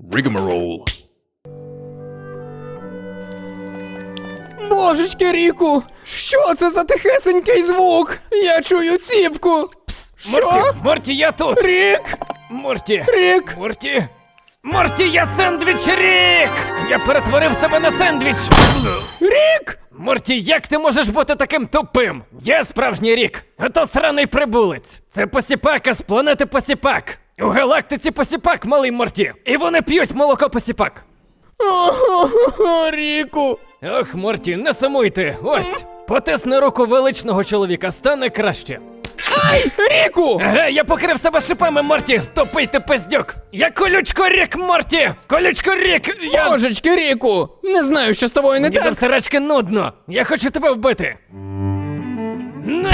Rigmarole. Божечки, Ріку! Що це за тихесенький звук? Я чую цівку. Пс, що? Морті, Морті, я тут! Рік! Морті! Рік! Морті! Морті, я сендвіч Рік! Я перетворив себе на сендвіч! Рік! Морті, як ти можеш бути таким тупим? Я справжній рік, а то сраний прибулець. Це посіпака з планети Посіпак. У галактиці Посіпак, малий Морті. І вони п'ють молоко Посіпак. О, Ріку! Ох, Морті, не сумуйте. Ось, потисни руку величного чоловіка, стане краще. Ай! Ріку! Ага, я покрив себе шипами, Морті! Тупий ти пиздюк! Я колючко рік, Морті! Колючко рік! Я... Божечки, Ріку! Не знаю, що з тобою не Мені до так. всерачки нудно! Я хочу тебе вбити! На!